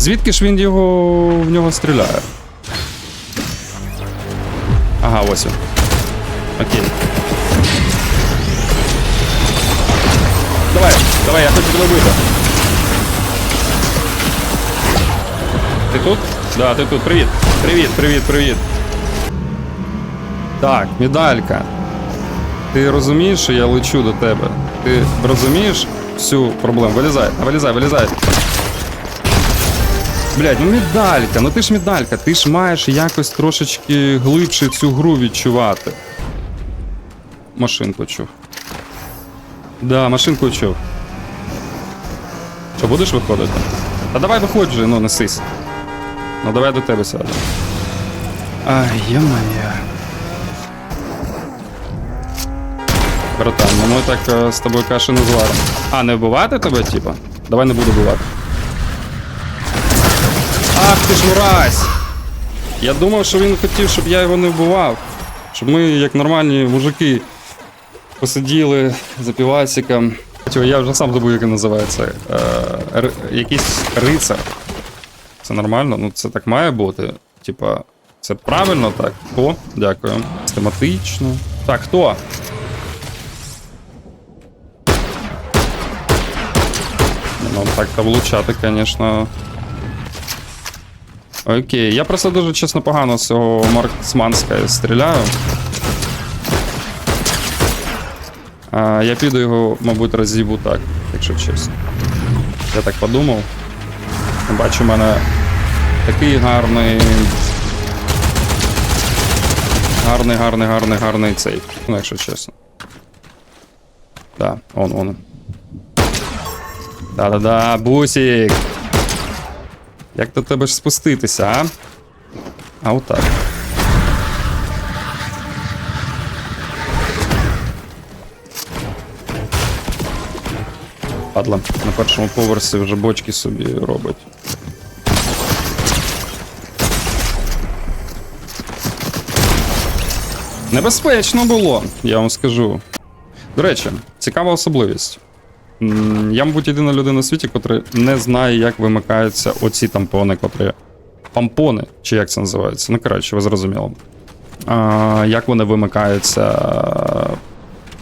Звідки ж він його в нього стріляє? Ага, ось він. Окей. Давай, давай, я хочу тебе вбити. Ти тут? Да, ти тут. Привіт. Привіт, привіт, привіт. Так, медалька. Ти розумієш, що я лечу до тебе? Ти розумієш всю проблему? Вилізай, вилізай, вилізай. Блядь, ну медалька, ну ти ж медалька, ти ж маєш якось трошечки глибше цю гру відчувати. Машинку чув. Да, машинку чув. Що, будеш виходити? Та давай виходь вже, ну несись. Ну давай до тебе сяду. Ай, я-моя. Братан, ну ми так е, з тобою каші не зваримо. А, не вбивати тебе, типа? Давай не буду вбивати. Ти ж мразь! Я думав, що він хотів, щоб я його не вбивав. Щоб ми, як нормальні мужики, посиділи за півасиком. Я вже сам забув, як він називається. Е, р- якийсь рицар. Це нормально? Ну це так має бути. Типа, це правильно так? О, дякую. Систематично. Так, хто? Ну, так-то влучати, звісно. Окей, я просто дуже чесно погано з цього марксманська стріляю. А, я піду його, мабуть, розібу так, якщо чесно. Я так подумав. Бачу, у мене такий гарний. Гарний, гарний, гарний, гарний цей. Ну, якщо чесно. Да, он, он. Да-да-да, бусик. Як до тебе ж спуститися, а? А отак. Падла, на першому поверсі вже бочки собі робить. Небезпечно було, я вам скажу. До речі, цікава особливість. Я, мабуть, єдина людина в світі, котра не знає, як вимикаються оці тампони, котрі. Пампони, чи як це називається? Ну, коротше, ви зрозуміли. А, як вони вимикаються.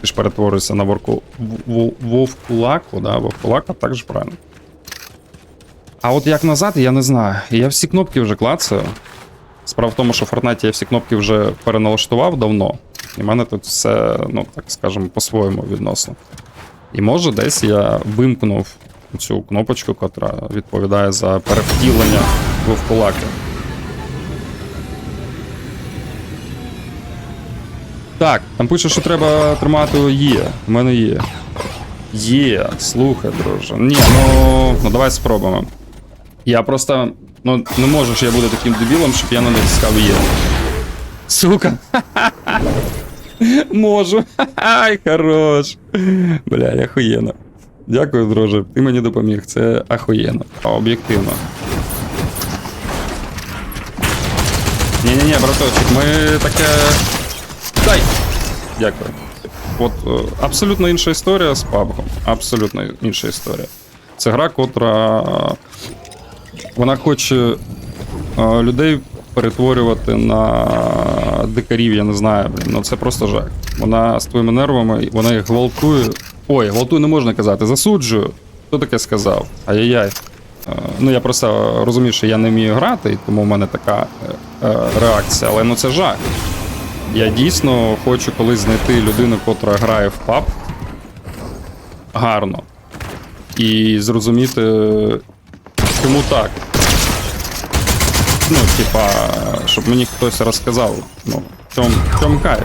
Ти ж перетворюєшся на ворку. Вовкулаку, да? Вовкулака, так же правильно. А от як назад, я не знаю. Я всі кнопки вже клацаю. Справа в тому, що в Fortnite я всі кнопки вже переналаштував давно. І в мене тут все, ну, так скажемо, по-своєму відносно. І може десь я вимкнув цю кнопочку, яка відповідає за перевтілення вовкулаки. Так, там пише, що треба тримати є. У мене є. Є, слухай, друже. Ні, ну, ну давай спробуємо. Я просто. Ну, не можу ж я бути таким дебілом, щоб я не натискав є. Сука. Можу. Ай, хорош. Бля, охуєнно. Дякую, друже. Ти мені допоміг. Це ахуєнно. Об'єктивно. Ні-ні-ні, браточек, ми таке. Дай! Дякую. От е, абсолютно інша історія з PUBG. Абсолютно інша історія. Це гра, котра. Вона хоче е, людей перетворювати на дикарів, я не знаю. Ну це просто жах. Вона з твоїми нервами, вона їх гвалтує. Ой, гвалтує не можна казати, засуджую. Хто таке сказав? Ай-яй-яй. Е, Ну, я просто розумію, що я не вмію грати, і тому в мене така е, е, реакція, але ну це жах. Я дійсно хочу колись знайти людину, котра грає в паб гарно. І зрозуміти, чому так. Ну, типа, щоб мені хтось розказав, ну, в чому, в кайф.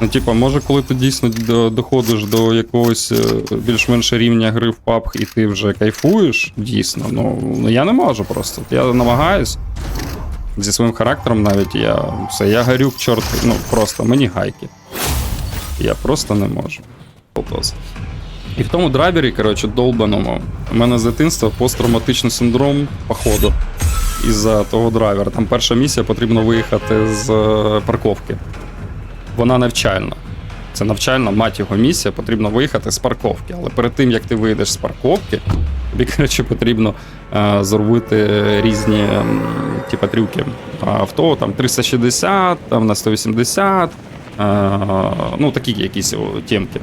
Ну, типа, може, коли ти дійсно доходиш до якогось е, більш-менш рівня гри в PUBG і ти вже кайфуєш, дійсно, ну, ну я не можу просто. Я намагаюсь. Зі своїм характером навіть я все, я горю к чорт, ну просто мені гайки. Я просто не можу. І в тому драйвері, коротше, долбаному, у мене з дитинства посттравматичний синдром, походу, із-за того драйвера. Там перша місія потрібно виїхати з е, парковки. Вона навчальна. Це навчальна, мать його місія, потрібно виїхати з парковки. Але перед тим, як ти вийдеш з парковки, Тобі, коротше, потрібно е, зробити різні м, типа, трюки. Авто там 360, там на 180, е, ну такі якісь тємки.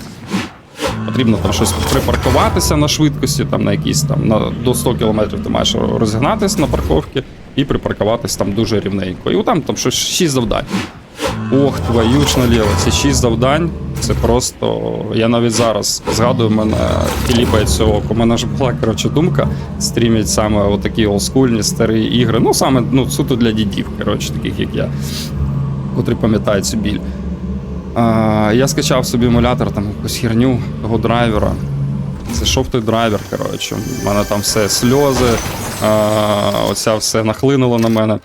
Потрібно там щось припаркуватися на швидкості, там на якісь там на, до 100 км ти маєш розігнатися на парковці і припаркуватись там дуже рівненько. І там, там щось 6 завдань. Ох, твою ж наліво, ці 6 завдань. Це просто. Я навіть зараз згадую, мене Філіпа цього. У мене ж була коротше, думка стрімять саме отакі олдскульні старі ігри. Ну, саме ну, суто для дідів, коротше, таких як я, котрі пам'ятають цю біль. Я скачав собі емулятор, там якусь херню того драйвера. Це шовтий драйвер, коротше. У мене там все сльози, оця все нахлинуло на мене.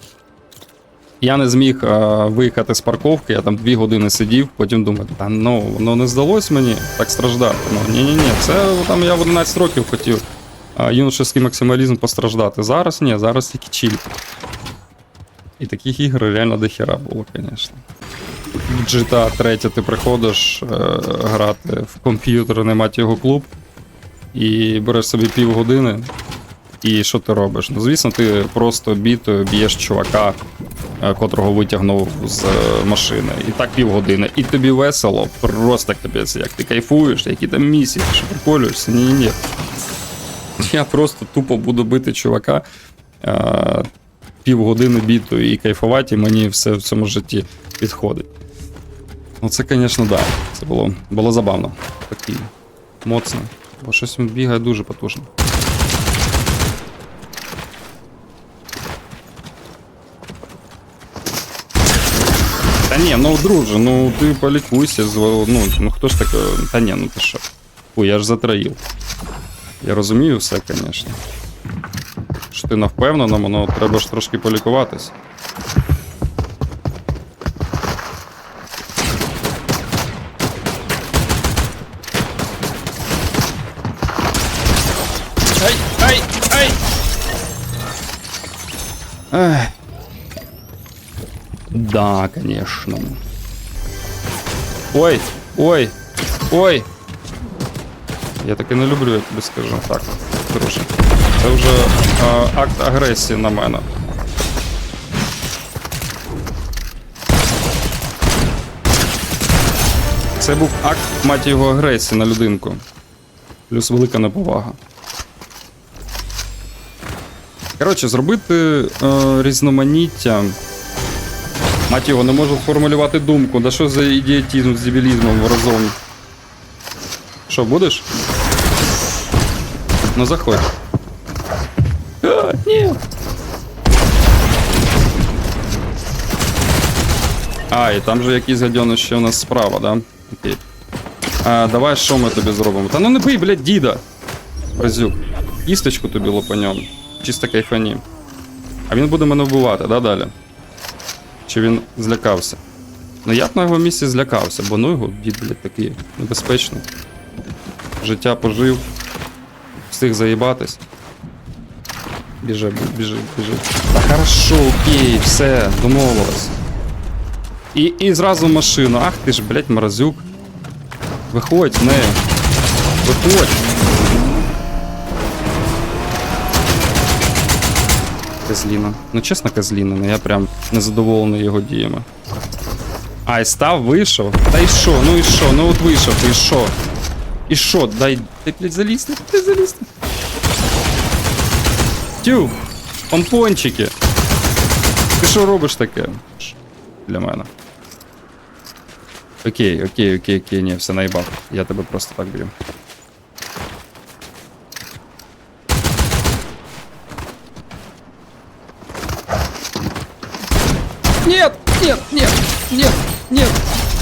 Я не зміг виїхати з парковки, я там дві години сидів, потім думаю, та ну, воно не здалось мені так страждати. Ну, ні-ні-ні, це там я в 11 років хотів а, юношеський максималізм постраждати. Зараз ні, зараз тільки чіль. І таких ігор реально дохера було, звісно. В GTA 3 ти приходиш е, грати в комп'ютерний мать його клуб і береш собі півгодини. І що ти робиш? Ну, звісно, ти просто бітою б'єш чувака, е, котрого витягнув з е, машини. І так півгодини. І тобі весело, просто капець, як ти кайфуєш, які там місії, що приколюєшся? Ні, ні. Я просто тупо буду бити чувака е, півгодини бітою і кайфувати, і мені все в цьому житті підходить. Ну це, звісно, да. Це було, було забавно. Такий моцно. Бо щось він бігає дуже потужно. Та ні, ну друже, ну ти полікуйся, ну, ну хто ж таке. Та ні, ну ти що. Ой, я ж затроїв. Я розумію все, звісно. Що ти навпевненому, ну треба ж трошки полікуватись. Ай, ай! Ай. Да, конечно. Ой, ой, ой. Я таки не люблю, я тобі скажу. Так, друже. Це вже а, акт агресії на мене. Це був акт, мать його, агресії на людинку. Плюс велика неповага. Коротше, зробити е, різноманіття. Мать його, не можу формулювати думку. Да що за ідіотизм з дебілізмом разом? Що, будеш? Ну заходь. А, ні. А, і там же якийсь гадьоно ще у нас справа, да? Окей. А, давай що ми тобі зробимо? Та ну не бий, блядь, діда! Разюк. Кісточку тобі лопанем. Чисто кайфані. А він буде мене вбивати, да, далі? Чи він злякався? Ну я б на його місці злякався, бо ну його дід, блядь, такий небезпечний. Життя пожив, встиг заїбатись. Біжи, бі- біжи, біжи. Та хорошо, окей, все, домовилось. І, і зразу машину. Ах ти ж, блядь, мразюк. Виходь з нею. Виходь. Козліна. Ну, чесно, Козліна, ну я прям незадоволений його діями. А, і став, вийшов. Та і що? Ну і що? Ну от вийшов, і що? І що? Дай. Дай, блядь, залізти, дай залізти. Тю! Помпончики. Ти що робиш таке? Для мене. Окей, окей, окей, окей, ні, все наїбав. Я тебе просто так б'ю. Нет, нет, нет, нет, нет.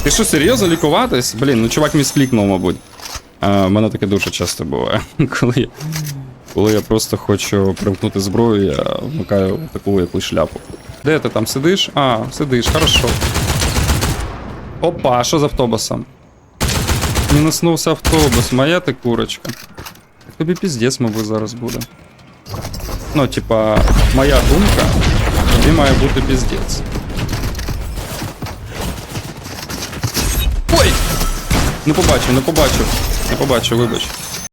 Ти що, серйозно лікуватись? Блін, ну чувак мій склікнув, мабуть. А, в мене таке дуже часто буває. Коли я, коли я просто хочу примкнути зброю, я вмикаю таку якусь шляпу. Де ти там сидиш? А, сидиш, хорошо. Опа, що з автобусом? Мінуснувся автобус, моя ти курочка. Так тобі піздець, мабуть, зараз буде. Ну, типа, моя думка, тобі має бути піздець. Не побачив, не побачив. Не побачив, вибач.